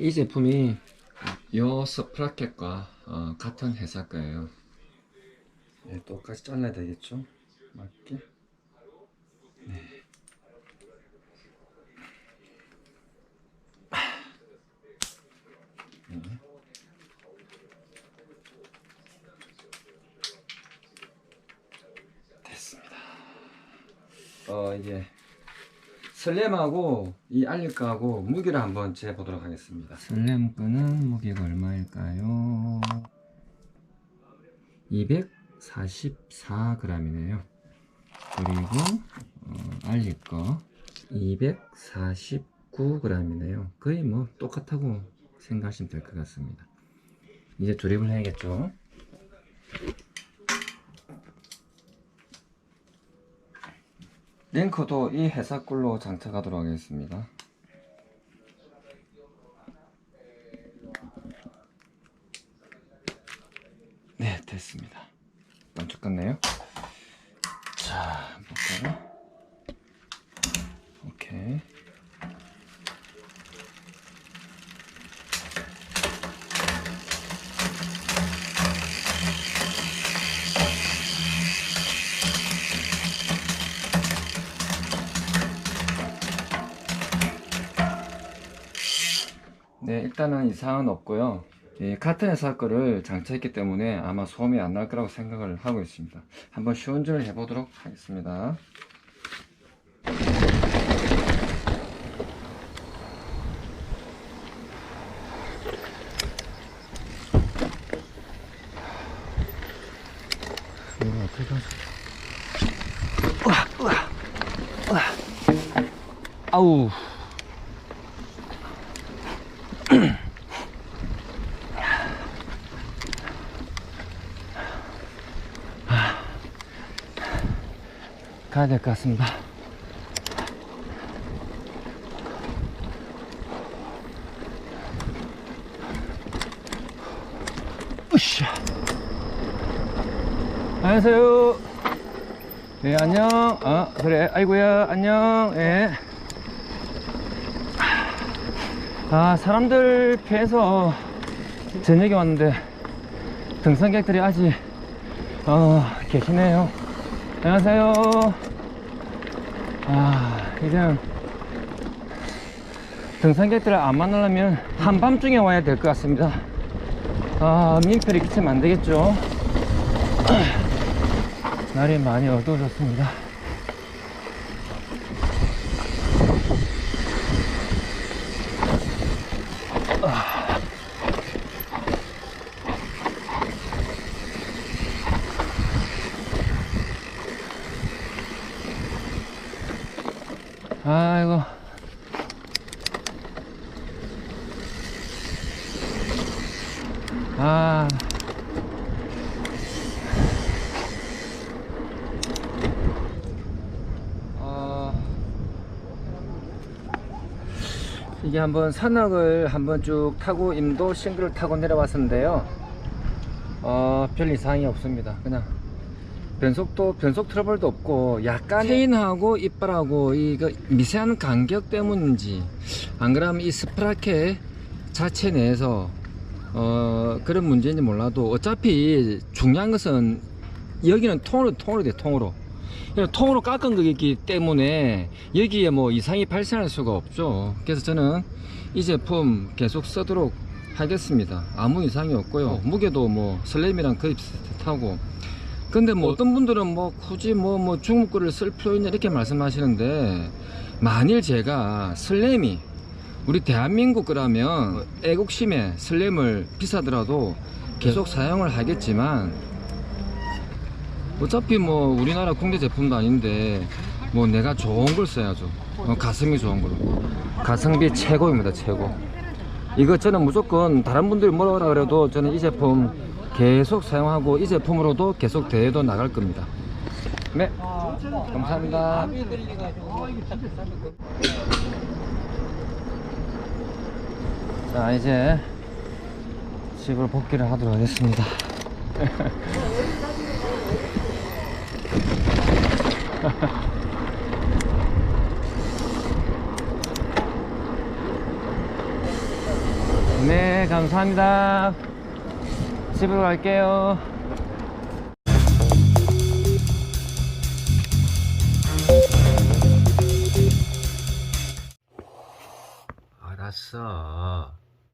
이 제품이 요 스프라켓과 어, 같은 회사 거예요. 네, 똑같이 잘라야 되겠죠? 맞게. 네. 네. 됐습니다. 어 이제 슬램하고 이 알릴까하고 무게를 한번 재보도록 하겠습니다. 슬램 끈은 무게가 얼마일까요? 244g이네요. 그리고 어, 알릴 거 249g이네요. 거의 뭐 똑같다고 생각하시면 될 것 같습니다. 이제 조립을 해야겠죠. 링크도 이 회사 걸로 장착하도록 하겠습니다. 네, 됐습니다. 깜짝 같네요. 자, 볼까요? 네, 일단은 이상은 없고요. 이 같은 회사 거를 장착했기 때문에 아마 소음이 안 날 거라고 생각을 하고 있습니다. 한번 시운전을 해보도록 하겠습니다. 아우. 가야 될 것 같습니다. 으쌰. 안녕하세요. 예, 안녕. 어, 그래. 아이고야, 안녕. 예. 아, 사람들 피해서 저녁에 왔는데 등산객들이 아직 어, 계시네요. 안녕하세요. 아, 이제는 등산객들을 안 만나려면 한밤중에 와야 될 것 같습니다. 아, 민폐를 끼치면 안 되겠죠. 날이 많이 어두워졌습니다. 아이고. 아. 어, 이게 한번 산악을 한번 쭉 타고 임도 싱글을 타고 내려왔었는데요. 어, 별 이상이 없습니다. 그냥 변속도 변속 트러블도 없고 약간 체인하고 이빨하고 이거 미세한 간격 때문인지 안 그러면 이 스프라켓 자체 내에서 어 그런 문제인지 몰라도 어차피 중요한 것은 여기는 통으로 통으로 돼 통으로. 통으로 깎은 거기 때문에 여기에 뭐 이상이 발생할 수가 없죠. 그래서 저는 이 제품 계속 쓰도록 하겠습니다. 아무 이상이 없고요. 무게도 뭐 슬램이랑 거의 비슷하고 근데 뭐 어떤 분들은 뭐 굳이 뭐 뭐 중국 거를 쓸 필요 있냐 이렇게 말씀하시는데 만일 제가 슬램이 우리 대한민국 거라면 애국심에 슬램을 비싸더라도 계속 사용을 하겠지만 어차피 뭐 우리나라 국내 제품도 아닌데 뭐 내가 좋은 걸 써야죠. 어, 가성비 좋은 걸로. 가성비 최고입니다 최고. 이거 저는 무조건 다른 분들이 뭐라 그래도 저는 이 제품 계속 사용하고 이 제품으로도 계속 대회도 나갈 겁니다. 네. 감사합니다. 자 이제 집을 복귀를 하도록 하겠습니다. 감사합니다. 집으로 갈게요. 알았어.